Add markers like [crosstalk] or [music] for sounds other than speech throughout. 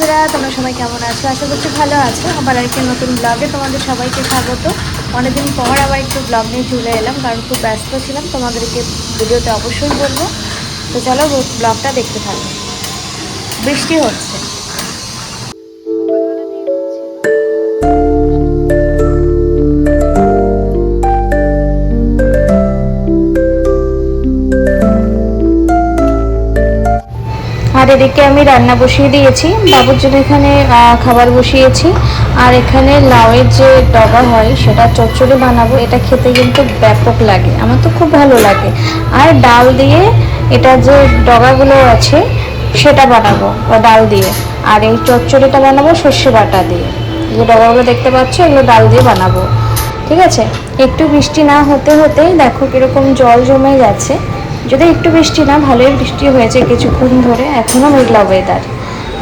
বন্ধুরা, তোমরা সবাই কেমন আছো? আশা করছি ভালো আছো। আবার আরেকটি নতুন ব্লগে তোমাদের সবাইকে স্বাগত। অনেকদিন পর আবার একটু ব্লগ নিয়ে চলে এলাম, কারণ খুব ব্যস্ত ছিলাম, তোমাদেরকে ভিডিওতে অবশ্যই বলব। তো চলো ব্লগটা দেখতে থাকো। বৃষ্টি হচ্ছে। আর এদিকে আমি রান্না বসিয়ে দিয়েছি। বাবুর জন্য এখানে খাবার বসিয়েছি। আর এখানে লাউয়ের যে ডগা হয়, সেটা চচ্চড়ি বানাবো। এটা খেতে কিন্তু ব্যাপক লাগে। আমার তো খুব ভালো লাগে। আর ডাল দিয়ে এটা যে ডগাগুলো আছে, সেটা বানাবো ডাল দিয়ে। আর এই চচ্চড়িটা বানাবো সর্ষে বাটা দিয়ে। যে ডগাগুলো দেখতে পাচ্ছ, এগুলো ডাল দিয়ে বানাবো। ঠিক আছে? একটু বৃষ্টি না হতে হতেই দেখো কীরকম জল জমে যাচ্ছে। যদি একটু বৃষ্টি না, ভালোই বৃষ্টি হয়েছে কিছুক্ষণ ধরে, এখনও মেঘলা ওয়েদার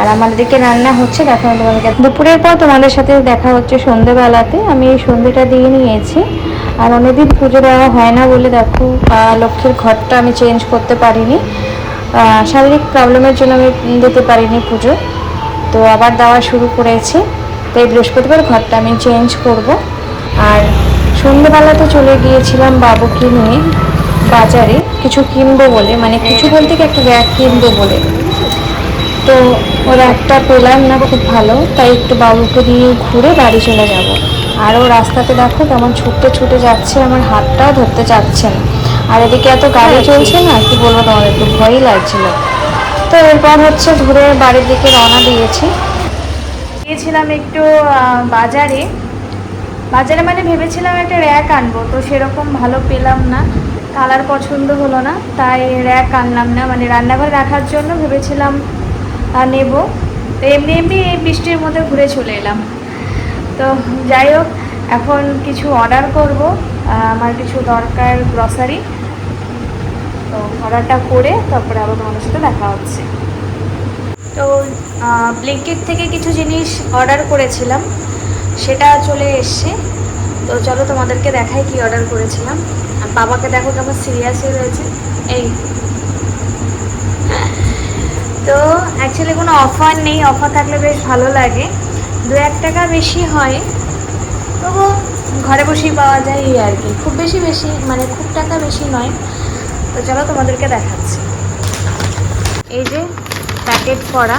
আর আমার দিকে রান্না হচ্ছে, দেখো তোমাদেরকে দুপুরের পর তোমাদের সাথে দেখা হচ্ছে সন্ধেবেলাতে। আমি এই সন্ধেটা দিয়ে নিয়েছি। আর অনেকদিন পুজো দেওয়া হয় না বলে দেখো লক্ষ্মীর ঘরটা আমি চেঞ্জ করতে পারিনি। শারীরিক প্রবলেমের জন্য আমি দিতে পারিনি পুজো। তো আবার দেওয়া শুরু করেছি। তো এই বৃহস্পতিবার ঘরটা আমি চেঞ্জ করব। আর সন্ধ্যেবেলাতে চলে গিয়েছিলাম বাবুকে নিয়ে। বাজারে কিছু কিনবো বলে মানে কিছু বলতে কি একটা ব্যাগ কিনবো বলে। তো ওর একটা পেলাম না খুব ভালো তাই একটু বাবুকে দিয়ে ঘুরে বাড়ি চলে যাব। আর ও রাস্তাতে দেখো কেমন ছুটতে ছুটে যাচ্ছে আমার হাতটাও ধরতে চাচ্ছে না। আর এদিকে এত গাড়ি চলছে না কি বলব তোমার একটু ভয়ই লাগছিল। তো এরপর হচ্ছে ঘুরে বাড়ির দিকে রওনা দিয়েছি। গিয়েছিলাম একটু বাজারে। বাজারে মানে ভেবেছিলাম একটা র্যাক আনব তো সেরকম ভালো পেলাম না। কালার পছন্দ হলো না, তাই র্যাক আনলাম না। মানে রান্নাঘরে রাখার জন্য ভেবেছিলাম নেব। তো এমনি এমনি এই বৃষ্টির মধ্যে ঘুরে চলে এলাম। তো যাই হোক, এখন কিছু অর্ডার করব। আমার কিছু দরকার গ্রসারি তো অর্ডারটা করে তারপরে আবার তোমাদের সাথে দেখা হচ্ছে। তো ব্লিঙ্কিট থেকে কিছু জিনিস অর্ডার করেছিলাম। সেটা চলে এসছে। তো চলো তোমাদেরকে দেখাই কি অর্ডার করেছিলাম। বাবাকে দেখো কেমন সিরিয়াস হয়ে রয়েছে। এই। তো অ্যাকচুয়ালি কোনো অফার নেই। অফার থাকলে বেশ ভালো লাগে। দু এক টাকা বেশি হয়। তবু ঘরে বসেই পাওয়া যায় এই আর কি। খুব বেশি বেশি মানে খুব টাকা বেশি নয়। তো চলো তোমাদেরকে দেখাচ্ছি। এই যে প্যাকেট করা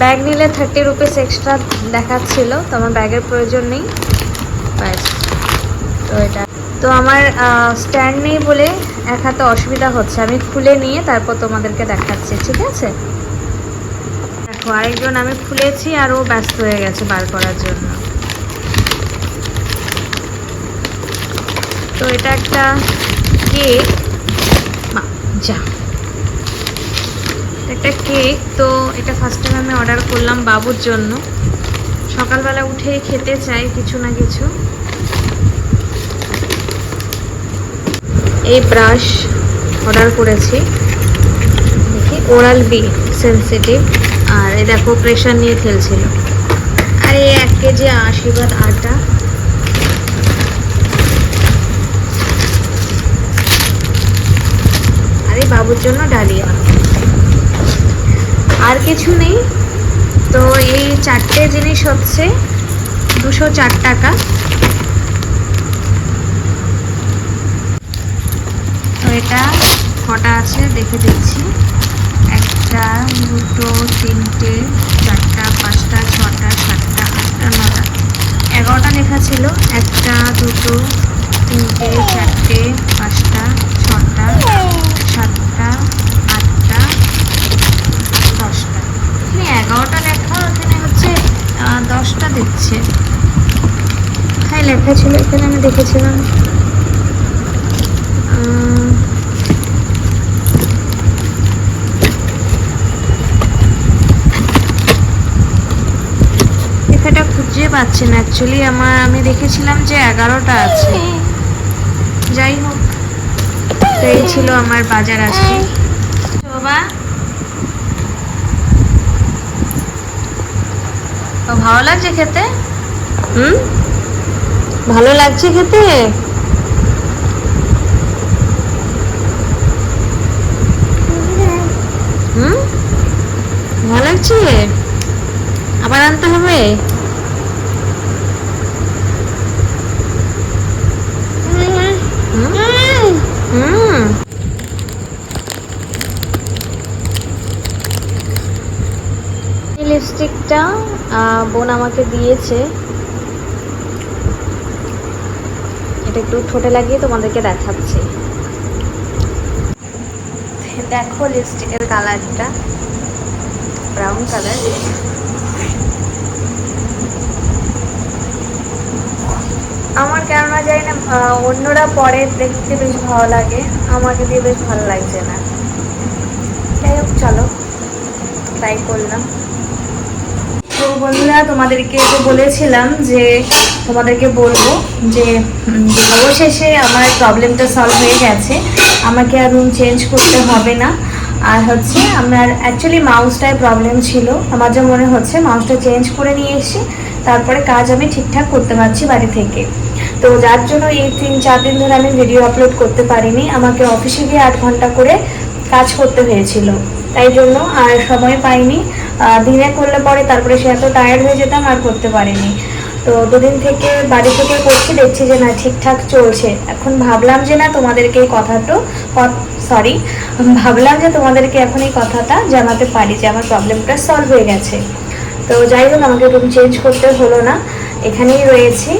ব্যাগ নিলে থার্টি রুপিস এক্সট্রা দেখাচ্ছিল। তো আমার ব্যাগের প্রয়োজন নেই। ব্যাস। তো এটা তো আমার স্ট্যান্ড নেই বলে এক হাতে অসুবিধা হচ্ছে। আমি খুলে নিয়ে তারপর তোমাদেরকে দেখাচ্ছি, ঠিক আছে? দেখো, আরেকজন আমি খুলেছি আর ও ব্যস্ত হয়ে গেছে বার করার জন্য। তো এটা একটা কেক যা। একটা কেক তো এটা ফার্স্ট টাইম আমি অর্ডার করলাম বাবুর জন্য। সকালবেলা উঠে খেতে চাই কিছু না কিছু। এই ব্রাশ অর্ডার করেছি। দেখি ওরাল বি সেন্সিটিভ আর এই দেখো প্রেশার নিয়ে খেলছিল। আর এই এক কেজি আশীর্বাদ আটা। বাবুর জন্য ডালিয়া। আর কিছু নেই। তো এই চারটে জিনিস হচ্ছে, দুশো চার টাকা। এটা কটা আছে দেখে দিচ্ছি। একটা, দুটো, তিনটে, চারটা, পাঁচটা, ছটা, সাতটা, আটটা, নটা। এগারোটা লেখা ছিল। একটা, দুটো, তিনটে, চারটে, পাঁচটা, ছটা, সাতটা, আটটা, দশটা। এখানে এগারোটা লেখা ওখানে হচ্ছে দশটা দিচ্ছে। হ্যাঁ লেখা ছিল, এখানে আমি দেখেছিলাম। খুঁজে পাচ্ছি না অ্যাকচুয়ালি আমার, আমি দেখেছিলাম যে এগারোটা আছে। যাই হোক, তো এই ছিল আমার বাজার আজকে। বাবা ভালো লাগছে খেতে? হুম? ভালো লাগছে খেতে? হুম? ভালো লাগছে? আবার আনতে হবে হুম এই আহ, বোন আমাকে দিয়েছে। এটা একটু ঠোঁটে লাগিয়ে তোমাদেরকে দেখাচ্ছি। দেখো লিপস্টিকের কালারটা ব্রাউন কালার আমার কেননা যায় না অন্যরা পরে দেখতে বেশ ভালো লাগে। আমাকে দিয়ে বেশ ভালো লাগছে না। যাই হোক চলো। ট্রাই করলাম। বন্ধুরা, তোমাদেরকে তো বলেছিলাম যে তোমাদেরকে বলব যে অবশেষে আমার প্রবলেমটা সলভ হয়ে গেছে। আমাকে আর রুম চেঞ্জ করতে হবে না। আর হচ্ছে, আমার অ্যাকচুয়ালি মাউসটায় প্রবলেম ছিল। আমার যা মনে হচ্ছে মাউসটা চেঞ্জ করে নিয়ে এসেছি। তারপরে কাজ আমি ঠিকঠাক করতে পারছি বাড়ি থেকে। তো যার জন্য এই তিন, চার দিন ধরে আমি ভিডিও আপলোড করতে পারিনি। আমাকে অফিসে গিয়ে আট ঘণ্টা করে কাজ করতে হয়েছিল। তাই জন্য আর সময় পাইনি। দিনে করলে পরে তারপরে সে এত টায়ার্ড হয়ে যেতাম আর করতে পারিনি। তো দুদিন থেকে বাড়ি থেকে করছি, দেখছি যে না, ঠিকঠাক চলছে। এখন ভাবলাম যে না, তোমাদেরকে এই কথাটা সরি ভাবলাম যে তোমাদেরকে এখন এই কথাটা জানাতে পারি যে আমার প্রবলেমটা সলভ হয়ে গেছে। তো যাই হোক, আমাকে রুম চেঞ্জ করতে হলো না। এখানেই রয়েছি।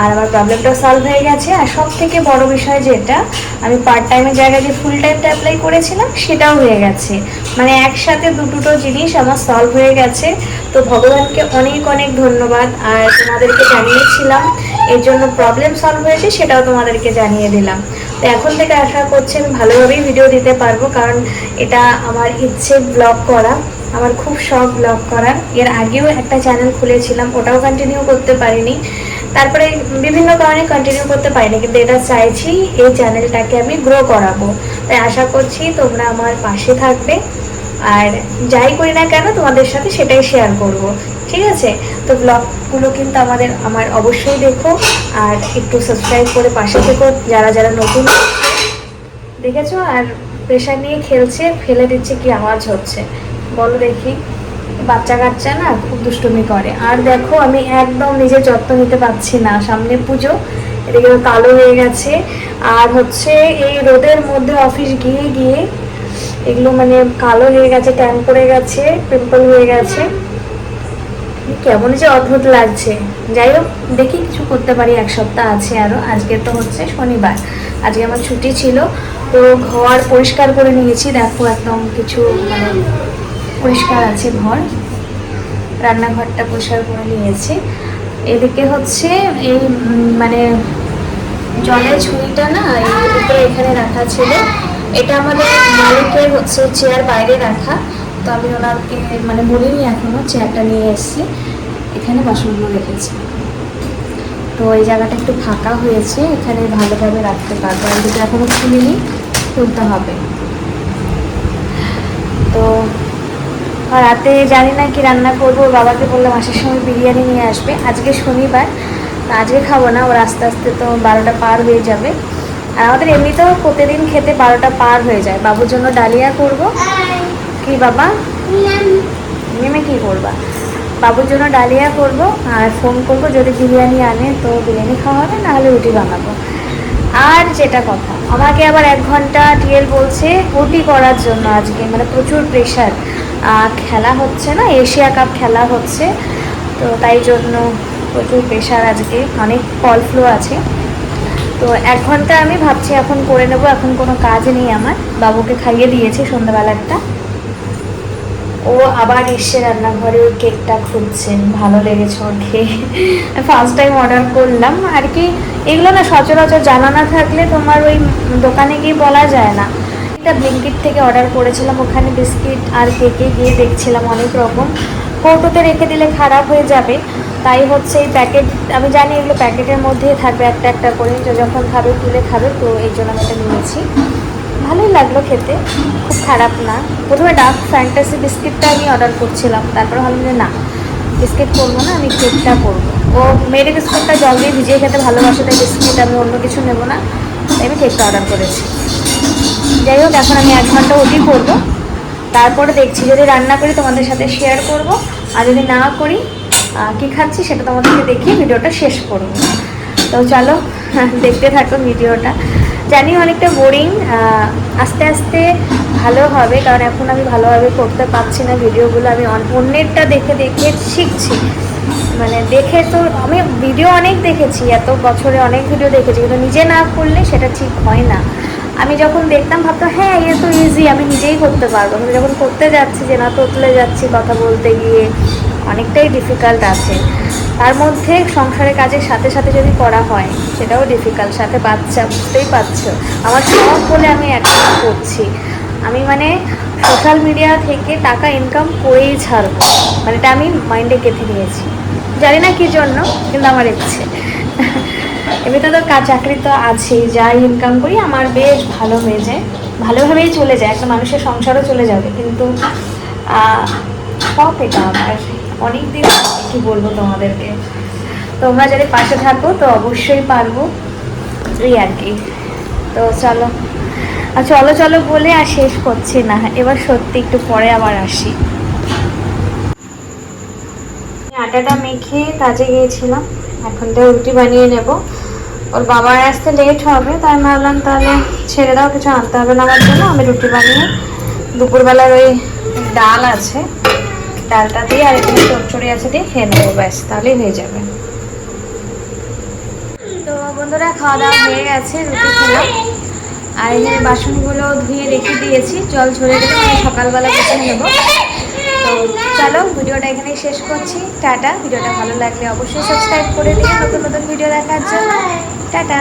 আর আমার প্রবলেমটা সলভ হয়ে গেছে। আর সব থেকে বড় বিষয় যেটা, আমি পার্ট টাইমের জায়গায় যে ফুল টাইমটা অ্যাপ্লাই করেছিলাম, সেটাও হয়ে গেছে। মানে একসাথে দুটো জিনিস আমার সলভ হয়ে গেছে। তো ভগবানকে অনেক অনেক ধন্যবাদ। আর তোমাদেরকে জানিয়েছিলাম, এর জন্য প্রবলেম সলভ হয়েছে, সেটাও তোমাদেরকে জানিয়ে দিলাম। তো এখন থেকে আশা করছি আমি ভালোভাবেই ভিডিও দিতে পারব, কারণ এটা আমার ইচ্ছে ব্লগ করা। আমার খুব শখ ব্লগ করার। এর আগেও একটা চ্যানেল খুলেছিলাম, ওটাও কন্টিনিউ করতে পারিনি। তারপরে বিভিন্ন কারণে কন্টিনিউ করতে পারিনি, কিন্তু এটা চাইছি এই চ্যানেলটাকে আমি গ্রো করাবো। তাই আশা করছি তোমরা আমার পাশে থাকবে। আর যাই করি না কেন, তোমাদের সাথে সেটাই শেয়ার করব। ঠিক আছে? তো ব্লগগুলো কিন্তু আমাদের, আমার অবশ্যই দেখো। আর একটু সাবস্ক্রাইব করে পাশে থেকো, যারা যারা নতুন। দেখেছ? আর প্রেশার নিয়ে খেলছে, ফেলে দিচ্ছে কি আওয়াজ হচ্ছে। বলো দেখি। বাচ্চা কাচ্চা না খুব দুষ্টুমি করে। আর দেখো, আমি একদম নিজের যত্ন নিতে পারছি না। সামনে পুজো, এদিকে কালো হয়ে গেছে। আর হচ্ছে এই রোদের মধ্যে অফিস গিয়ে গিয়ে এগুলো মানে কালো হয়ে গেছে, ট্যান পড়ে গেছে, পিম্পল হয়ে গেছে। কেমন যে অদ্ভুত লাগছে। যাই হোক, দেখি কিছু করতে পারি। এক সপ্তাহ আছে আরও আজকে তো হচ্ছে শনিবার। আজকে আমার ছুটি ছিল। তো ঘর পরিষ্কার করে নিয়েছি। দেখো একদম কিছু মানে পরিষ্কার আছে ঘর। রান্নাঘরটা পরিষ্কার করে নিয়েছি। এদিকে হচ্ছে এই মানে জলের ঝুড়িটা না উপরে এখানে রাখা ছিল। এটা আমাদের মালিকের হচ্ছে চেয়ার বাইরে রাখা। তো আমি ওনাকে মানে বলিনি এখনও, চেয়ারটা নিয়ে এসেছি। এখানে বাসনগুলো রেখেছি। তো এই জায়গাটা একটু ফাঁকা হয়েছে। এখানে ভালোভাবে রাখতে পারব। আর দুটো এখনও খুলিনি, খুলতে হবে। তো রাতে জানি না কি রান্না করব বাবাকে বললাম আসার সময় বিরিয়ানি নিয়ে আসবে। আজকে শনিবার আজকে খাব না, ওর আস্তে আস্তে তো বারোটা পার হয়ে যাবে। আর আমাদের এমনিতেও প্রতিদিন খেতে বারোটা পার হয়ে যায়। বাবুর জন্য ডালিয়া করব। কি বাবা? নেমে কি করবা? বাবুর জন্য ডালিয়া করব। আর ফোন করব যদি বিরিয়ানি আনে, তো বিরিয়ানি খাওয়া হবে, নাহলে রুটি বানাবো। আর যেটা কথা, আমাকে আবার এক ঘণ্টা টিএল বলছে ওটি করার জন্য আজকে মানে প্রচুর প্রেশার খেলা হচ্ছে না, এশিয়া কাপ খেলা হচ্ছে। তো তাই জন্য প্রচুর প্রেশার আজকে, অনেক কল ফ্লো আছে। তো এক ঘণ্টা আমি ভাবছি এখন করে নেব, এখন কোনো কাজ নেই আমার। বাবুকে খাইয়ে দিয়েছি সন্ধ্যাবেলাটা। ও আবার এসে রান্নাঘরে ওই কেকটা খুঁজছেন ভালো লেগেছে ওর খেয়ে ফার্স্ট টাইম অর্ডার করলাম, আর কি এগুলো না সচরাচর জানা না থাকলে তোমার ওই দোকানে গিয়ে বলা যায় না। একটা ব্লিঙ্কিট থেকে অর্ডার করেছিলাম, ওখানে বিস্কিট আর কেকে গিয়ে দেখছিলাম অনেক রকম। কৌটোতে রেখে দিলে খারাপ হয়ে যাবে, তাই হচ্ছে এই প্যাকেট, আমি জানি এগুলো প্যাকেটের মধ্যেই থাকবে একটা একটা করে যখন খাবে, তুলে খাবে, তো এই জন্য আমি এটা নিয়েছি। ভালোই লাগল খেতে, খুব খারাপ না। প্রথমে ডার্ক ফ্যান্টাসি বিস্কিটটা আমি অর্ডার করছিলাম, তারপর ভাবলাম যে না, বিস্কিট করব না, আমি কেকটা করব। ও মেরি বিস্কুটটা জল দিয়ে ভিজিয়ে খেতে ভালোবাসে, তাই বিস্কিট আমি অন্য কিছু নেব না আমি কেকটা অর্ডার করেছি। যাই হোক, এখন আমি এক ঘণ্টা ওটি করব। তারপরে দেখছি যদি রান্না করি, তোমাদের সাথে শেয়ার করব। আর যদি না করি কি খাচ্ছি সেটা তোমাদেরকে দেখিয়ে ভিডিওটা শেষ করব। তো চলো, [laughs] দেখতে থাকো ভিডিওটা। জানি অনেকটা বোরিং আস্তে আস্তে ভালো হবে, কারণ এখন আমি ভালোভাবে করতে পারছি না ভিডিওগুলো। আমি অন্যেরটা দেখে দেখে শিখছি। মানে দেখে তো আমি ভিডিও অনেক দেখেছি, এত বছরে অনেক ভিডিও দেখেছি, কিন্তু নিজে না করলে সেটা ঠিক হয় না। আমি যখন দেখতাম, ভাবতাম হ্যাঁ এ তো ইজি আমি নিজেই করতে পারব। কিন্তু যখন করতে যাচ্ছি, যে না, তোতলে যাচ্ছি কথা বলতে গিয়ে, অনেকটাই ডিফিকাল্ট আছে। তার মধ্যে সংসারের কাজের সাথে সাথে যদি করা হয়, সেটাও ডিফিকাল্ট সাথে বাচ্চা, বুঝতেই পারছ? আমার সব বলে আমি এখন করছি। আমি মানে সোশ্যাল মিডিয়া থেকে টাকা ইনকাম করেই ছাড়বো। মানে এটা আমি মাইন্ডে গেঁথে নিয়েছি। জানি না কি জন্য, কিন্তু আমার ইচ্ছে। এমনিতে তো কাজ চাকরি তো আছেই যাই ইনকাম করি আমার বেশ ভালো হয়ে যায়। ভালোভাবেই চলে যায় একটা মানুষের সংসারও চলে যাবে, কিন্তু শখ এটা আমার অনেক দিন কি বলব তোমাদেরকে? তোমরা যদি পাশে থাকো, তো অবশ্যই পারব। এই আর কি। তো চলো। আর চলো চলো বলে আর শেষ করছি না। এবার সত্যি একটু পরে আবার আসি। আটাটা মেখে কাজে গিয়েছিলাম। এখন তো রুটি বানিয়ে নেব। ওর বাবার আসতে লেট হবে, তাই ভাবলাম তাহলে ছেড়ে দাও, কিছু আনতে হবে না আমার জন্য। আমি রুটি বানিয়ে দুপুরবেলার ওই ডাল আছে, ডালটা দিয়ে আর এখানে চচ্চড়ি আছে দিয়ে খেয়ে নেব, ব্যাস, তাহলেই হয়ে যাবে। তো বন্ধুরা, খাওয়া দাওয়া হয়ে গেছে, রুটি খেলাম। আর এখানে বাসনগুলো ধুয়ে রেখে দিয়েছি, জল ঝরে গেলে সকালবেলা বসে নেব। তো চলো ভিডিওটা এখানেই শেষ করছি। টাটা। ভিডিওটা ভালো লাগলে অবশ্যই সাবস্ক্রাইব করে দিও নতুন নতুন ভিডিও দেখার জন্য। টাটা।